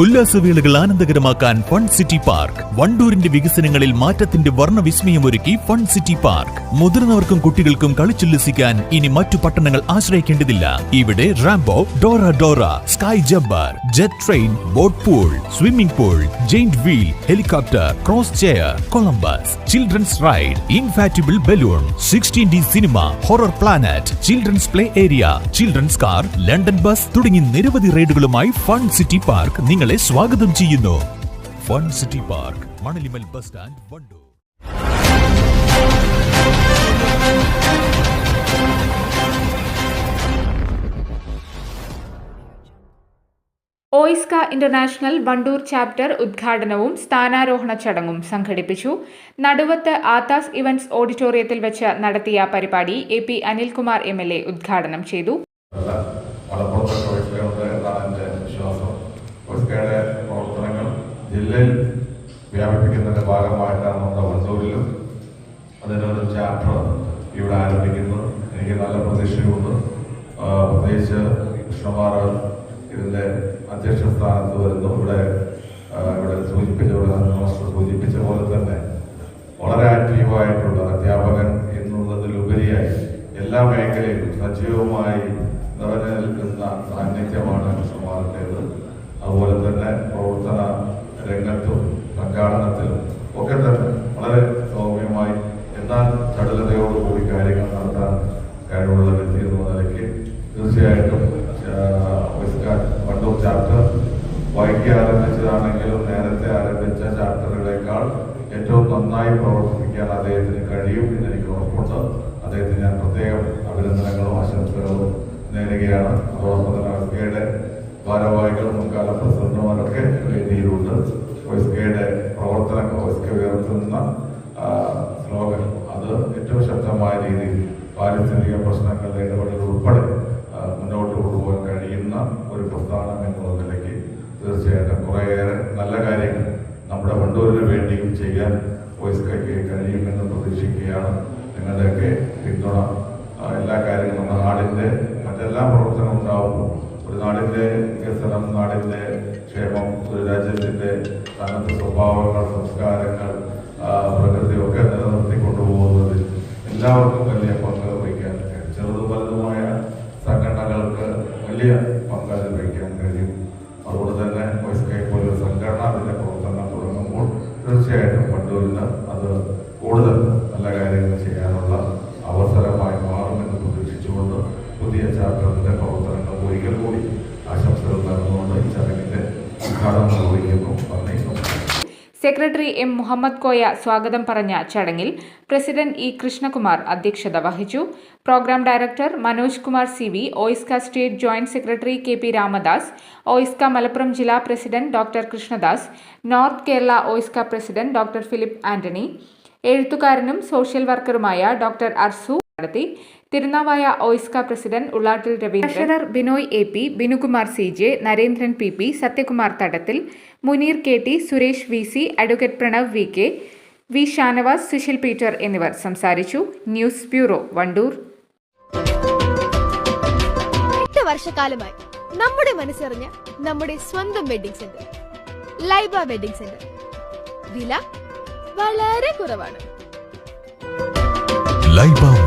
ഉല്ലാസവേളകൾ ആനന്ദകരമാക്കാൻ fun city park. വണ്ടൂരിന്റെ വികസനങ്ങളിൽ മാറ്റത്തിന്റെ വർണവിസ്മയമൊരുക്കി ഫൺ സിറ്റി പാർക്ക്. മുതിർന്നവർക്കും കുട്ടികൾക്കും കളിച്ചുല്ലസിക്കാൻ ഇനി മറ്റു പട്ടണങ്ങൾ ആശ്രയിക്കേണ്ടതില്ല. ഇവിടെ Rambo Dora Dora sky Jabbar jet train boat pool swimming pool giant wheel helicopter cross chair Columbus children's ride inflatable balloon sixteen D cinema horror planet children's play area children's car London bus തുടങ്ങി നിരവധി റൈഡുകളുമായി fun city park നിങ്ങളെ സ്വാഗതം ചെയ്യുന്നു. Fun city park Manalimal bus stand Wandoor. OISCA international Wandoor chapter ഉദ്ഘാടനവും സ്ഥാനാരോഹണ ചടങ്ങും സംഘടിപ്പിച്ചു. നടുവത്ത് ആത്താസ് ഇവന്റ്സ് ഓഡിറ്റോറിയത്തിൽ വെച്ച് നടത്തിയ പരിപാടി A P Anilkumar M L A ഉദ്ഘാടനം ചെയ്തു. ജില്ലയിൽ വണ്ടൂരിലും ചാപ്റ്റർ ഇവിടെ നല്ല പ്രത്യേകിച്ച് കൃഷ്ണകുമാർ ഇതിന്റെ അധ്യക്ഷ സ്ഥാനത്ത് വരുന്നു ഇവിടെ ഇവിടെ സൂചിപ്പിച്ച പോലെ മാസ്റ്റർ സൂചിപ്പിച്ച പോലെ തന്നെ വളരെ ആക്റ്റീവായിട്ടുള്ള അധ്യാപകൻ എന്നുള്ളതിലുപരിയായി എല്ലാ മേഖലയിലും സജീവമായി നിറഞ്ഞു നിൽക്കുന്ന സാന്നിധ്യമാണ് കൃഷ്ണകുമാറിന്റെത് അതുപോലെ തന്നെ പ്രവർത്തന രംഗത്തും സംഘാടനത്തിലും ഒക്കെ തന്നെ വളരെ സൗമ്യമായി എന്നാൽ ചടുലതയോടുകൂടി കാര്യങ്ങൾ നടത്താൻ കഴിവുള്ള വ്യക്തി എന്ന നിലയ്ക്ക് തീർച്ചയായിട്ടും വിസ്കാൻ വണ്ടൂർ ചാപ്റ്റർ വൈകി ആരംഭിച്ചതാണെങ്കിലും നേരത്തെ ആരംഭിച്ച ചാപ്റ്ററുകളെക്കാൾ ഏറ്റവും നന്നായി പ്രവർത്തിപ്പിക്കാൻ അദ്ദേഹത്തിന് കഴിയും എന്ന് എനിക്ക് ഉറപ്പുണ്ട്. അദ്ദേഹത്തിന് ഞാൻ പ്രത്യേകം അഭിനന്ദനങ്ങളും ആശംസകളും നേരുകയാണ്. അതോടൊപ്പം തന്നെ വിസ്കയുടെ ഭാരവാഹികൾ മുൻകാല പ്രസിഡന്റുമാരൊക്കെ വേദിയിലുണ്ട്. വൈസ്കയുടെ പ്രവർത്തനങ്ങൾ വൈസ്ക ഉയർത്തുന്ന സ്ലോഗൻ അത് ഏറ്റവും ശക്തമായ രീതിയിൽ പാരിസ്ഥിതിക പ്രശ്നങ്ങളുടെ ഇടപെടൽ കുറേയേറെ നല്ല കാര്യങ്ങൾ നമ്മുടെ വണ്ടൂരിന് വേണ്ടിയും ചെയ്യാൻ വോയിസ് കൈക്ക് കഴിയുമെന്ന് പ്രതീക്ഷിക്കുകയാണ്. നിങ്ങളുടെയൊക്കെ പിന്തുണ എല്ലാ കാര്യങ്ങളും നമ്മുടെ നാടിന്റെ മറ്റെല്ലാ പ്രവർത്തനവും ഉണ്ടാവുമ്പോൾ ഒരു നാടിന്റെ വികസനം നാടിന്റെ ക്ഷേമം ഒരു രാജ്യത്തിന്റെ തനത് സ്വഭാവങ്ങൾ സംസ്കാരങ്ങൾ പ്രകൃതിയൊക്കെ നിലനിർത്തി കൊണ്ടുപോകുന്നതിൽ എല്ലാവർക്കും വലിയ പങ്ക് വഹിക്കാൻ ചെറുതും വലുതുമായ സംഘടനകൾക്ക് വലിയ സെക്രട്ടറി എം മുഹമ്മദ് കോയ സ്വാഗതം പറഞ്ഞ ചടങ്ങിൽ പ്രസിഡന്റ് ഇ കൃഷ്ണകുമാർ അധ്യക്ഷത വഹിച്ചു. Programme director Manoj Kumar C V OISCA state joint secretary K P Ramadas OISCA Malappuram ജില്ലാ president doctor Krishnadas north Kerala OISCA president doctor Philip Antony എഴുത്തുകാരനും സോഷ്യൽ വർക്കറുമായ ഡോക്ടർ അർസു നടത്തി. Thirunavaya OISCA president Ullattil Raveendran. Treasurer Binoy A P Binukumar C J Narendran P P Sathyakumar Thadathil Muneer K T Suresh V C advocate Pranav V K V Shanavas Susheel Peter എന്നിവർ സംസാരിച്ചു. News bureau Wandoor. എട്ട് വർഷക്കാലമായി നമ്മുടെ മനസ്സറിഞ്ഞ നമ്മുടെ സ്വന്തം wedding centre Laiba wedding centre. വില വളരെ കുറവാണ്. Laiba